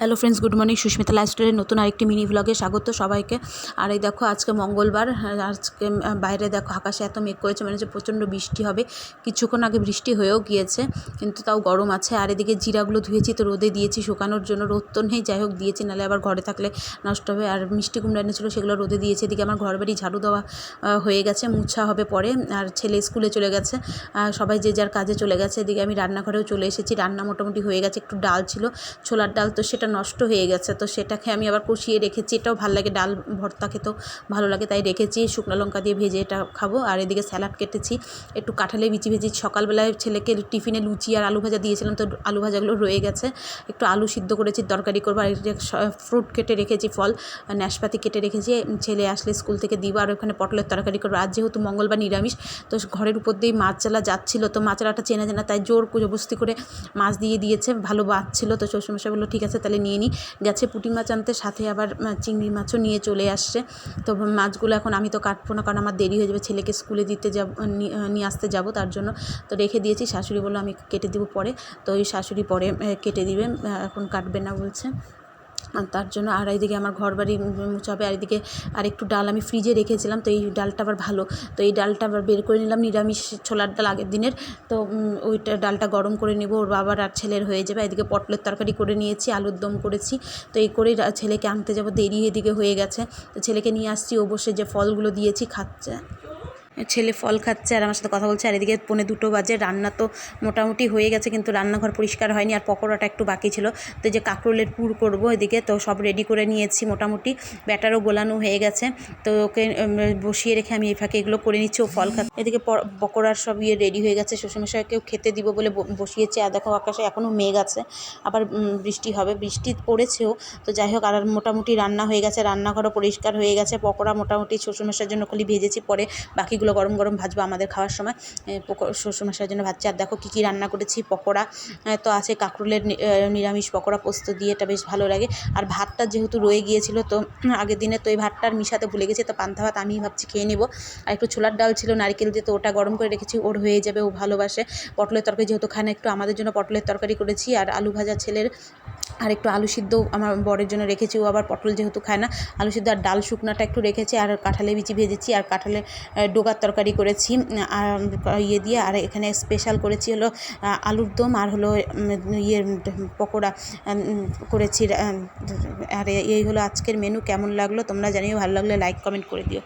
Hello friends good morning Susmita লাইফস্টাইলের নতুন আরেকটি mini ভ্লগে স্বাগত সবাইকে। আর এই দেখো, আজকে মঙ্গলবার আজকে বাইরে দেখো, আকাশে এত মেঘ করেছে মানে যে প্রচণ্ড বৃষ্টি হবে। কিছুক্ষণ আগে বৃষ্টি হয়েও গিয়েছে, কিন্তু তাও গরম আছে। আর এদিকে জিরাগুলো ধুয়েছি, তো রোদে দিয়েছি, শুকানোর জন্য রোদ তো নেই, যাই হোক, দিয়েছি নাহলে আবার ঘরে থাকলে নষ্ট হবে। আর মিষ্টি কুমড়া এনেছিলো, সেগুলো রোদে দিয়েছি, এদিকে আমার ঘর বাড়ি ঝাড়ু দেওয়া হয়ে গেছে, মুছা হবে পরে। আর ছেলে স্কুলে চলে গেছে সবাই যে যার কাজে চলে গেছে, এদিকে আমি রান্নাঘরেও চলে এসেছি। রান্না মোটামুটি হয়ে গেছে, একটু ডাল ছিল, ছোলার ডাল, তো সেটা নষ্ট হয়ে গেছে, তো সেটাকে আমি আবার কষিয়ে রেখেছি। এটাও ভালো লাগে, ডাল ভর্তা খেতেও ভালো লাগে, তাই রেখেছি। শুকনো লঙ্কা দিয়ে ভেজে এটা খাব। আর এদিকে স্যালাড কেটেছি, একটু কাঁঠালে বিচি ভেজি। সকালবেলায় ছেলেকে টিফিনে লুচি আর আলু ভাজা দিয়েছিলাম, তো আলু ভাজাগুলো রয়ে গেছে। একটু আলু সিদ্ধ করেছি, তরকারি করব। আর ফ্রুট কেটে রেখেছি, ফল নাশপাতি কেটে রেখেছি। ছেলে আসলে স্কুল থেকে দিব, আর ওখানে পটলের তরকারি করব। আর যেহেতু মঙ্গলবার নিরামিষ, তো ঘরের উপর দিয়েই মাছ চালা যাচ্ছিল, তো মাছরাটা চেনা জানা, তাই জোর জবস্তি করে মাছ দিয়ে দিয়েছে, ভালো বাচ্ছিল তো শ্বশুরমশাই বলল, ঠিক আছে, তাহলে নিয়ে নিই। গেছে পুঁটি মাছ আনতে, সাথে আবার চিংড়ি মাছও নিয়ে চলে আসছে। তো মাছগুলো এখন আমি তো কাটবো না, কারণ আমার দেরি হয়ে যাবে, ছেলেকে স্কুলে দিতে যাব নিয়ে আসতে যাব তার জন্য। তো রেখে দিয়েছি, শাশুড়ি বলল আমি কেটে দেবো পরে। তো ওই শাশুড়ি পরে কেটে দিবে এখন কাটবে না বলছে। তার জন্য আর এইদিকে আমার ঘর বাড়ি মুছাবে আর এদিকে আর একটু ডাল আমি ফ্রিজে রেখেছিলাম, তো এই ডালটা আবার ভালো। তো এই ডালটা আবার বের করে নিলাম, নিরামিষ ছোলার ডাল আগের দিনের। তো ওইটা ডালটা গরম করে নেব, ওর বাবার আর ছেলের হয়ে যাবে। এদিকে পটলের তরকারি করে নিয়েছি, আলুর দম করেছি। তো এই করেই ছেলেকে আনতে যাব, দেরি এদিকে হয়ে গেছে। তো ছেলেকে নিয়ে আসছি, ও বসে যে ফলগুলো দিয়েছি, খাচ্ছে। ছেলে ফল খাচ্ছে আর আমার সাথে কথা বলছে, আর এদিকে পৌনে দুটো বাজে, রান্না তো মোটামুটি হয়ে গেছে কিন্তু রান্নাঘর পরিষ্কার হয়নি আর পকোড়াটা একটু বাকি ছিল। তো যে কাঁকরোলের পুর করব এদিকে, তো সব রেডি করে নিয়েছি মোটামুটি। ব্যাটারও গোলানো হয়ে গেছে, তো ওকে বসিয়ে রেখে আমি এই ফাঁকে এগুলো করে নিচ্ছি, ও ফল খাচ্ছে। এদিকে পকোড়ার সব ইয়ে রেডি হয়ে গেছে শ্বশুরমশাইকেও খেতে দিব বলে বসিয়েছি, আর দেখো আকাশে এখনও মেঘ আছে। আবার বৃষ্টি হবে, বৃষ্টি পড়েছেও, তো যাই হোক, আর মোটামুটি রান্না হয়ে গেছে, রান্নাঘরও পরিষ্কার হয়ে গেছে, পকোড়া মোটামুটি শ্বশুরমশাইয়ের জন্য খালি ভেজেছি, পরে বাকিগুলো গরম গরম ভাজবো আমাদের খাওয়ার সময়। শ্বশুরমশাইয়ের জন্য ভাজছি আর দেখো কী কী রান্না করেছি, পকোড়া। তো আছে কাঁকরোলের নিরামিষ পকোড়া পোস্ত দিয়ে, এটা বেশ ভালো লাগে। আর ভাতটা যেহেতু রয়ে গিয়েছিল, তো আগের দিনে তো এই ভাতটা মিশাতে ভুলে গেছি, তো পান্তা ভাত আমি ভাবছি খেয়ে নেব। আর একটু ছোলার ডাল ছিল, নারকেল দিয়ে তো ওটা গরম করে রেখেছি, ওর হয়ে যাবে, ও ভালোবাসে। পটলের তরকারি যেহেতু খায় না, একটু আমাদের জন্য পটলের তরকারি করেছি, আর আলু ভাজা ছেলের আর একটু আলু সিদ্ধ আমার বরের জন্য রেখেছি ও আবার পটল যেহেতু খায় না আলু সিদ্ধ আর ডাল শুকনাটা একটু রেখেছি আর কাঁঠালে বিচি ভেজেছি আর কাঁঠালে আহ, ডোগার তরকারি করেছি আর ইয়ে দিয়ে আর এখানে স্পেশাল করেছি হলো আলুর দম আর হলো ইয়ে পকোড়া করেছি আর এই হলো আজকের মেনু কেমন লাগল তোমরা জানিও ভালো লাগলে লাইক কমেন্ট করে দিও।